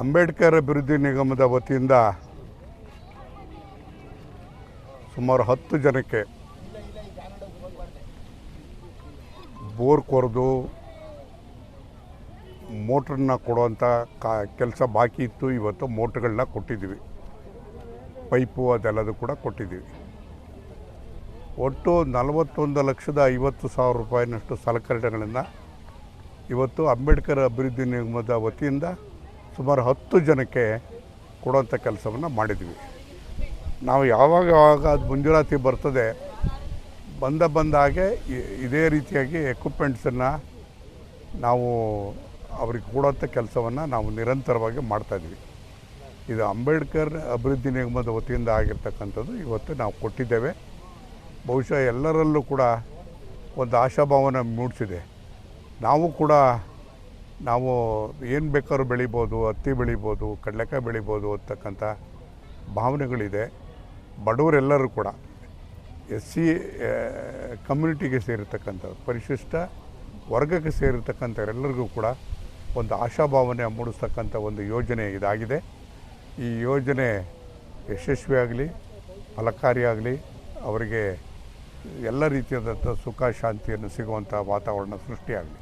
ಅಂಬೇಡ್ಕರ್ ಅಭಿವೃದ್ಧಿ ನಿಗಮದ ವತಿಯಿಂದ ಸುಮಾರು ಹತ್ತು ಜನಕ್ಕೆ ಬೋರ್ ಕೊರೆದು ಮೋಟ್ರನ್ನ ಕೊಡುವಂಥ ಕಾ ಕೆಲಸ ಬಾಕಿ ಇತ್ತು. ಇವತ್ತು ಮೋಟ್ರ್ಗಳನ್ನ ಕೊಟ್ಟಿದ್ದೀವಿ. ಪೈಪು ಅದೆಲ್ಲದು ಕೂಡ ಕೊಟ್ಟಿದ್ದೀವಿ. ಒಟ್ಟು ನಲವತ್ತೊಂದು ಲಕ್ಷದ ಐವತ್ತು ಸಾವಿರ ರೂಪಾಯಿನಷ್ಟು ಸಲಕರಣೆಗಳನ್ನು ಇವತ್ತು ಅಂಬೇಡ್ಕರ್ ಅಭಿವೃದ್ಧಿ ನಿಗಮದ ವತಿಯಿಂದ ಸುಮಾರು ಹತ್ತು ಜನಕ್ಕೆ ಕೊಡುವಂಥ ಕೆಲಸವನ್ನು ಮಾಡಿದ್ವಿ. ನಾವು ಯಾವಾಗ ಯಾವಾಗ ಅದು ಮಂಜೂರಾತಿ ಬರ್ತದೆ, ಬಂದ ಬಂದ ಹಾಗೆ ಇದೇ ರೀತಿಯಾಗಿ ಎಕ್ವಿಪ್ಮೆಂಟ್ಸನ್ನು ನಾವು ಅವ್ರಿಗೆ ಕೊಡೋಂಥ ಕೆಲಸವನ್ನು ನಾವು ನಿರಂತರವಾಗಿ ಮಾಡ್ತಾಯಿದ್ವಿ ಇದು ಅಂಬೇಡ್ಕರ್ ಅಭಿವೃದ್ಧಿ ನಿಗಮದ ವತಿಯಿಂದ ಆಗಿರ್ತಕ್ಕಂಥದ್ದು ಇವತ್ತು ನಾವು ಕೊಟ್ಟಿದ್ದೇವೆ. ಬಹುಶಃ ಎಲ್ಲರಲ್ಲೂ ಕೂಡ ಒಂದು ಆಶಾಭಾವನೆ ಮೂಡಿಸಿದೆ. ನಾವು ಕೂಡ ನಾವು ಏನು ಬೇಕಾದ್ರೂ ಬೆಳಿಬೋದು, ಹತ್ತಿ ಬೆಳಿಬೋದು, ಕಡಲೆಕಾಯಿ ಬೆಳಿಬೋದು ಅಂತಕ್ಕಂಥ ಭಾವನೆಗಳಿದೆ. ಬಡವರೆಲ್ಲರೂ ಕೂಡ ಎಸ್ ಸಿ ಕಮ್ಯುನಿಟಿಗೆ ಸೇರಿರ್ತಕ್ಕಂಥವ್ರು, ಪರಿಶಿಷ್ಟ ವರ್ಗಕ್ಕೆ ಸೇರಿರ್ತಕ್ಕಂಥವರೆಲ್ಲರಿಗೂ ಕೂಡ ಒಂದು ಆಶಾಭಾವನೆ ಮೂಡಿಸ್ತಕ್ಕಂಥ ಒಂದು ಯೋಜನೆ ಇದಾಗಿದೆ. ಈ ಯೋಜನೆ ಯಶಸ್ವಿಯಾಗಲಿ, ಫಲಕಾರಿಯಾಗಲಿ, ಅವರಿಗೆ ಎಲ್ಲ ರೀತಿಯಾದಂಥ ಸುಖ, ಶಾಂತಿಯನ್ನು ಸಿಗುವಂಥ ವಾತಾವರಣ ಸೃಷ್ಟಿಯಾಗಲಿ.